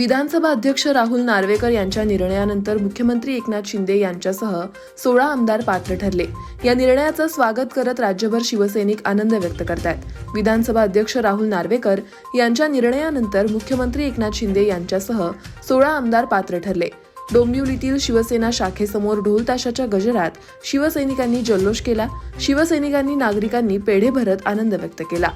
विधानसभा अध्यक्ष राहुल नार्वेकर यांच्या निर्णयानंतर मुख्यमंत्री एकनाथ शिंदे यांच्यासह सोळा आमदार पात्र ठरले. या निर्णयाचं स्वागत करत राज्यभर शिवसैनिक आनंद व्यक्त करतायत. विधानसभा अध्यक्ष राहुल नार्वेकर यांच्या निर्णयानंतर मुख्यमंत्री एकनाथ शिंदे यांच्यासह सोळा आमदार पात्र ठरले. डोंबिवलीतील शिवसेना शाखेसमोर ढोल ताशाच्या गजरात शिवसैनिकांनी जल्लोष केला. शिवसैनिकांनी नागरिकांनी पेढे भरत आनंद व्यक्त केला.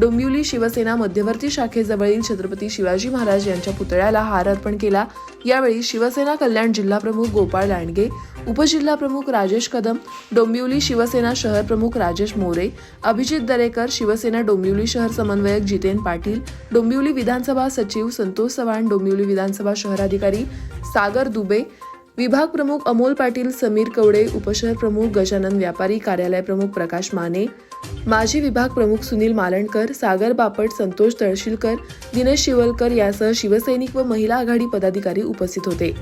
डोंबिवली शिवसेना मध्यवर्ती शाखेजवळील छत्रपती शिवाजी महाराज यांच्या पुतळ्याला हार अर्पण केला. यावेळी शिवसेना कल्याण जिल्हाप्रमुख गोपाळ लांडगे उपजिल्हाप्रमुख राजेश कदम डोंबिवली शिवसेना शहर प्रमुख राजेश मोरे अभिजित दरेकर शिवसेना डोंबिवली शहर समन्वयक जितेन पाटील डोंबिवली विधानसभा सचिव संतोष चव्हाण डोंबिवली विधानसभा शहराधिकारी सागर दुबे विभाग प्रमुख अमोल पाटील समीर कवडे उपशहर प्रमुख गजानन व्यापारी कार्यालय प्रमुख प्रकाश माने माजी विभाग प्रमुख सुनील मालणकर सागर बापट संतोष तळशीलकर दिनेश शिवलकर यासह शिवसैनिक व महिला आघाडी पदाधिकारी उपस्थित होते.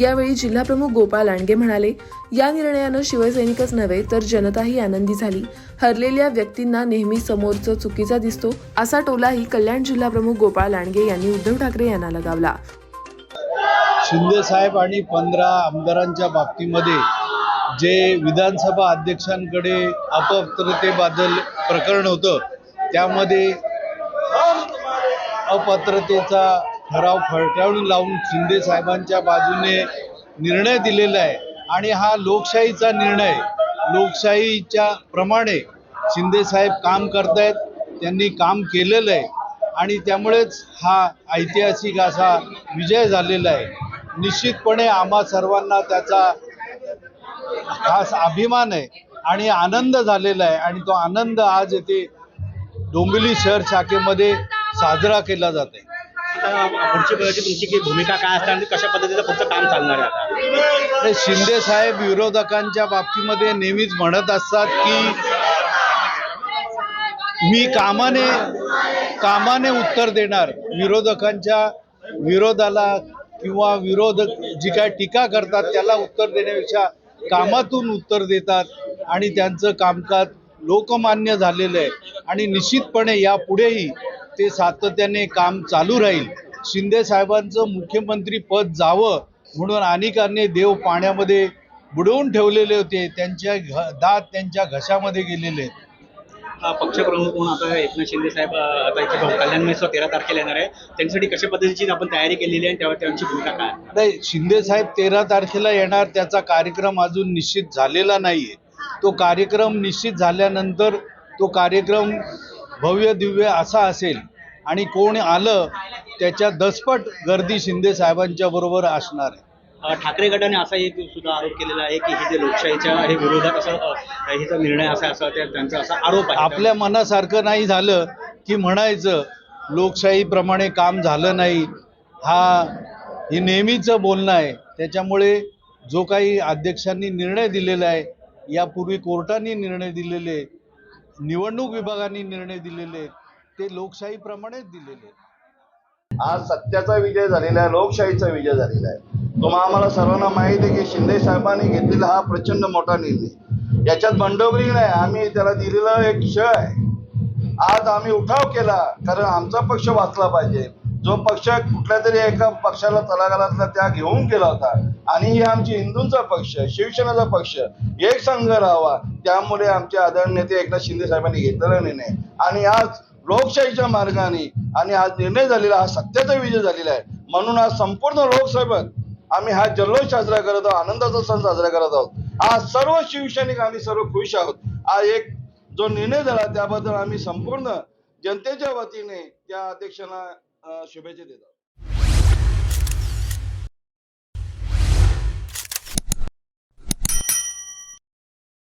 यावेळी जिल्हाप्रमुख गोपाळ लांडगे म्हणाले या निर्णयानं शिवसैनिकच नव्हे तर जनताही आनंदी झाली. हरलेल्या व्यक्तींना नेहमी समोरचं चुकीचा दिसतो असा टोलाही कल्याण जिल्हाप्रमुख गोपाळ लांडगे यांनी उद्धव ठाकरे यांना लगावला. शिंदे साहेब आणि पंधरा आमदारांच्या बाबतीमध्ये जे विधानसभा अध्यक्षांकडे अपत्रतेबद्दल प्रकरण होतं त्यामध्ये अपात्रतेचा ठराव फळटावून लावून शिंदे साहेबांच्या बाजूने निर्णय दिलेला आहे. आणि हा लोकशाहीचा निर्णय लोकशाहीच्या प्रमाणे शिंदे साहेब काम करतायत त्यांनी काम केलेलं आहे. आणि त्यामुळेच हा ऐतिहासिक असा विजय झालेला आहे. निश्चितपणे आम्हा सर्वांना त्याचा खास अभिमान आहे आणि आनंद झालेला आहे. आणि तो आनंद आज येथे डोंबिवली शहर शाखेमध्ये साजरा केला जात पुढची तुमची भूमिका काय असणार आणि कशा पद्धतीचं पुढचं काम चालणार आहे शिंदे साहेब विरोधकांच्या बाबतीमध्ये नेहमीच म्हणत असतात की मी कामाने कामाने उत्तर देणार. विरोधकांच्या विरोधाला किंवा विरोधक जी काय टीका करतात त्याला उत्तर देण्यापेक्षा कामातून उत्तर देतात आणि त्यांचं कामकाज लोकमान्य झालेलं आहे. आणि निश्चितपणे यापुढेही ते सातत्याने काम चालू राहील. शिंदे साहेबांचं मुख्यमंत्री पद जावं म्हणून अनेकांनी देव पाण्यामध्ये बुडवून ठेवलेले होते. त्यांच्या घ दात त्यांच्या घशामध्ये गेलेले आहेत. पक्षप्रमुख म्हणून आता एकनाथ शिंदे साहेब आता इथे कल्याण महोत्सव तेरा तारखेला येणार आहे. त्यांच्यासाठी कशा पद्धतीची आपण तयारी केलेली आहे त्यावर त्यांची भूमिका काय नाही शिंदे साहेब तेरा तारखेला येणार त्याचा कार्यक्रम अजून निश्चित झालेला नाहीये. तो कार्यक्रम निश्चित झाल्यानंतर तो कार्यक्रम भव्य दिव्य असा असेल आणि कोण आलं त्याच्या दसपट गर्दी शिंदे साहेबांच्या बरोबर असणार आहे. ठाकरे गटाने असा एक सुद्धा आरोप केलेला आहे की हे जे लोकशाहीच्या हे विरोधात असं अ, निर्णय असा असा त्यांचा असा आरोप आहे. आपल्या मनासारखं नाही झालं की म्हणायचं लोकशाहीप्रमाणे काम झालं नाही. हा हे नेहमीचं बोलणं आहे. त्याच्यामुळे जो काही अध्यक्षांनी निर्णय दिलेला आहे यापूर्वी कोर्टाने निर्णय दिलेले निवडणूक विभागाने निर्णय दिलेले ते लोकशाहीप्रमाणेच दिलेले आहेत. आज सत्याचा विजय झालेला आहे लोकशाहीचा विजय झालेला आहे. तुम्हा आम्हाला सर्वांना माहिती आहे की शिंदे साहेबांनी घेतलेला हा प्रचंड मोठा निर्णय. याच्यात बंडोबरी नाही आम्ही त्याला दिलेला एक क्षय आहे. आज आम्ही उठाव केला कारण आमचा पक्ष वाचला पाहिजे. जो पक्ष कुठल्या तरी एका पक्षाला तलागालातला त्या घेऊन केला होता. आणि हे आमची हिंदूंचा पक्ष शिवसेनेचा पक्ष एक संघ राहावा. त्यामुळे आमचे आदरणीय नेते एकनाथ शिंदे साहेबांनी घेतलेला निर्णय. आणि आज लोकशाहीच्या मार्गाने आणि आज निर्णय झालेला हा सत्याचा विजय झालेला आहे. म्हणून आज संपूर्ण लोकसभेत आम्ही हा जल्लोष साजरा करत आहोत आनंदाचा सण साजरा करत आहोत. आज सर्व शिवसैनिक आम्ही सर्व खुश आहोत. आज एक जो निर्णय झाला त्याबद्दल आम्ही संपूर्ण जनतेच्या वतीने त्या अध्यक्षांना शुभेच्छा देत आहोत.